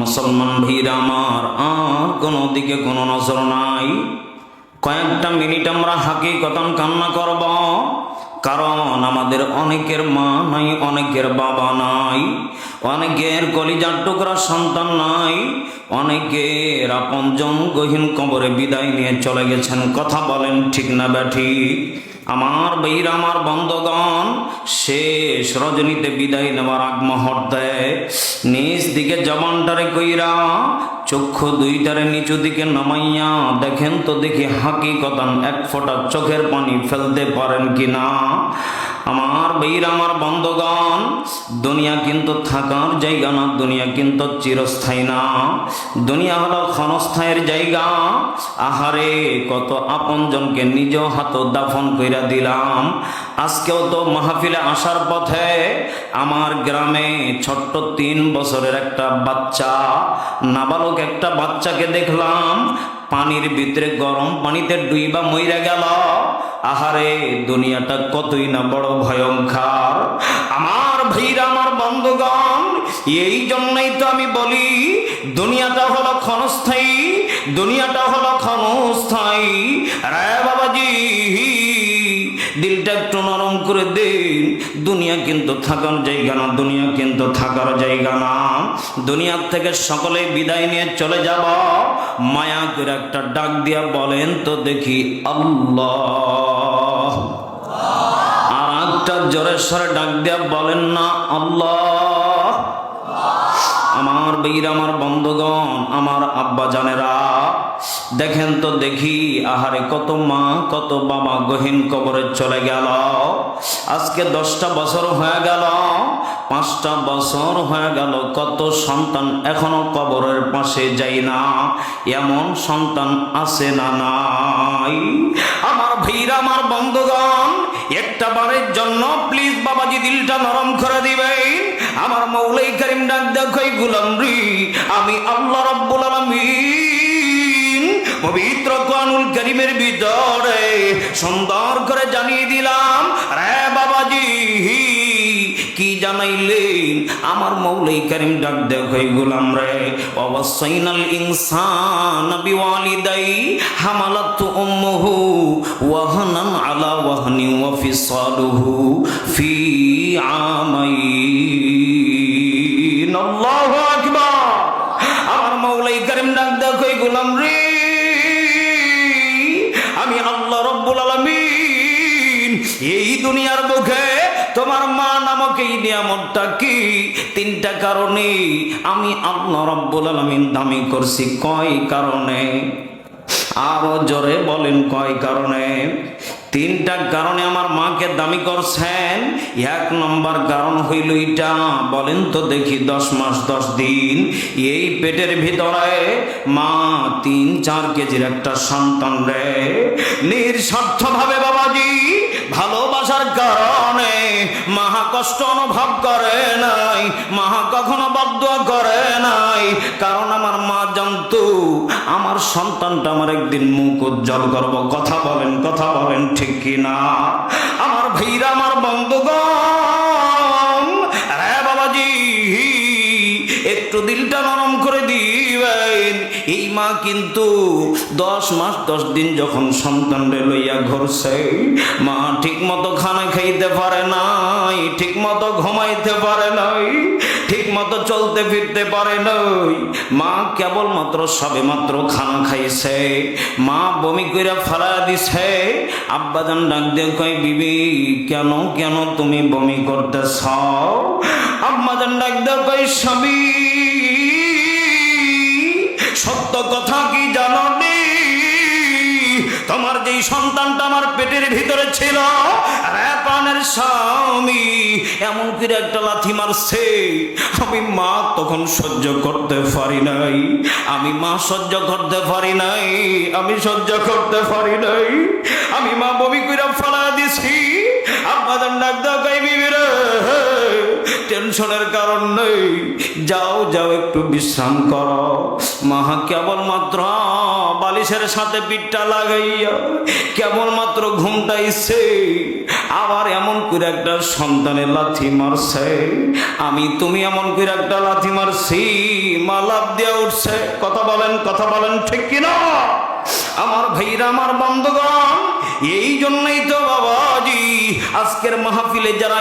মুসলমান ভিড় আমার, আর কোনো দিকে কোনো নজর নাই। কয়েকটা মিনিট আমরা হাকিকতন কান্না করব, কারণ আমাদের অনেকের মা নাই, অনেকের বাবা নাই, অনেকের কলিজার টুকরা সন্তান নাই, অনেকের আপনজন গহীন কবরে বিদায় নিয়ে চলে গেছেন। কথা বলেন ঠিক না ব্যাঠিক? আমার বীর, আমার বন্ধগণ, শেষ রজনীতে বিদায় নেওয়ার আগ মুহূর্তে নিজ দিকে জবানটারে কইরা চক্ষু দুইটারে নিচু দিকে নামাইয়া দেখেন তো দেখি হাকিকতান এক ফোঁটা চোখের পানি ফেলতে পারেন কি না আমার বীর, আমার বন্ধগণ, দুনিয়া কিন্তু থাকার জায়গা না, দুনিয়া কিন্তু চিরস্থায়ী না। দুনিয়া হলো ক্ষণস্থায়ের জায়গা। আহারে, কত আপনজনকে নিজ হাত দাফন কইরা দিলাম। আজকেও তো মাহফিলে আসার পথে আমার গ্রামে ছোট্ট তিন বছরের একটা বাচ্চা, নাবালক একটা বাচ্চাকে দেখলাম। পানির ভিতরে গরম পানিতে ডুইবা মইরা গেল। আহারে, দুনিয়াটা কতই না বড় ভয়ঙ্কর। আমার ভাইরা, আমার বন্ধুগণ, এই জন্যই তো আমি বলি, দুনিয়াটা হলো ক্ষণস্থায়ী, দুনিয়াটা হলো ক্ষণস্থায়ী। দুনিয়া কিন্তু থাকার জায়গা না, দুনিয়া কিন্তু থাকার জায়গা না। দুনিয়ার থেকে সকলেই বিদায় নিয়ে চলে যাব। মায়া করে একটা ডাক দিয়া বলেন তো দেখি আল্লাহ। আর একটা জোরে সরে ডাক দিয়া বলেন না আল্লাহ। আমার বীর, আমার বন্ধুগণ, আমার আব্বা জানেরা, দেখেন তো দেখি, আহারে কত মা, কত বাবা গহীন কবরে চলে গেল। আজকে দশটা বছর হয়ে গেল, পাঁচটা বছর হয়ে গেল, কত সন্তান এখনও কবরের পাশে যাই না, এমন সন্তান আছে না নাই। আমার ভাইরা আমার বন্ধুগণ, একটা বারের জন্য প্লিজ বাবাজি দিলটা নরম করে দিবেন আমার মৌলাই করিম ডাক দেখই গুলাম রি? আমি আল্লাহ রব্বুল আলামিন পবিত্র কোরআনুল করিমের ভিতরে সুন্দর করে জানিয়ে দিলাম, রে বাবাজি, কি জানাইলেন? আমার মৌলাই করিম ডাক দেখই গুলাম রে? অবশ্যইনাল ইনসান বিওয়ালিদাই হামালাত উম্মুহু ওয়াহনান আলা ওয়াহনি ওয়া ফিসালুহু ফি আমাইন। রে। আমি আল্লাহ রব্বুল আলমিন। এই দুনিয়ার মুখে তোমার মা নামক এই নিয়ামতটা কি? তিনটা কারণে আমি আল্লাহ রব্বুল আলমিন দামি করছি। কয় কারণে? আরও জোরে বলেন কয় কারণে? তিনটা কারণে আমার মাকে দামি করছেন। এক নম্বর কারণ হইল এটা, বলেন তো দেখি, দশ মাস, দশ দিন, এই পেটের ভিতরে মা তিন, চার কেজির একটা সন্তান রে। নিঃস্বার্থ ভাবে বাবাজি ভালোবাসার কারণে মাহা কষ্ট অনুভব করে নাই, মাহা কখনো বদুয়া করে নাই। কারণ আমার মা জানতো, আমার সন্তানটা আমার একদিন মুখ উজ্জ্বল করব। কথা বলেন কথা বলেন, ঠিক কিনা আমার ভাইরা, আমার বাবাজি, একটু দিলটা নরম করে দিবেন। এই মা কিন্তু দশ মাস, দশ দিন যখন সন্তান লইয়া ঘুরছে মা খাইতে পারে নাই, ঠিক মতো ঘুমাইতে পারে নাই, ঠিক মতো চলতে ফিরতে পারে নাই মা কেবলমাত্র সবে মাত্র খানা খাইছে, মা বমি করে ফেলা দিছে আব্বাজান ডাক দিয়ে কয়, বিবি, কেন কেন তুমি বমি করতেছ আম্মাজান ডাক দিয়ে কয়, স্বামী, সত্য কথা কি জানো? তোমার যেই সন্তানটা আমার পেটের ভিতরে ছিল রেপানের স্বামী, এমন করে একটা লাথি মারছে। আমি মা তখন সহ্য করতে পারি নাই, আমি মা সহ্য করতে পারি নাই, আমি সহ্য করতে পারি নাই। আমি মা বমি করে ফেলা দিছি। আপনাদের ডাক দাও গাইবি রে টেনশন টেনশনের কারণ নেই। যাও যাও, একটু বিশ্রাম করো। মাহা কেবলমাত্র বালিশের সাথে পিঠটা লাগাইয়া কেবলমাত্র ঘুমটা ইচ্ছে, আবার এমন করে একটা সন্তানের লাথি মারছে। আমি, তুমি এমন করে একটা লাথি মারছি, মা লাভ দিয়ে উঠছে। কথা বলেন কথা বলেন, ঠিক কিনা? আমার ভাইরা, আমার বন্ধুগণ, এই জন্যই তো বাবাজি, আজকের মাহফিলে যারা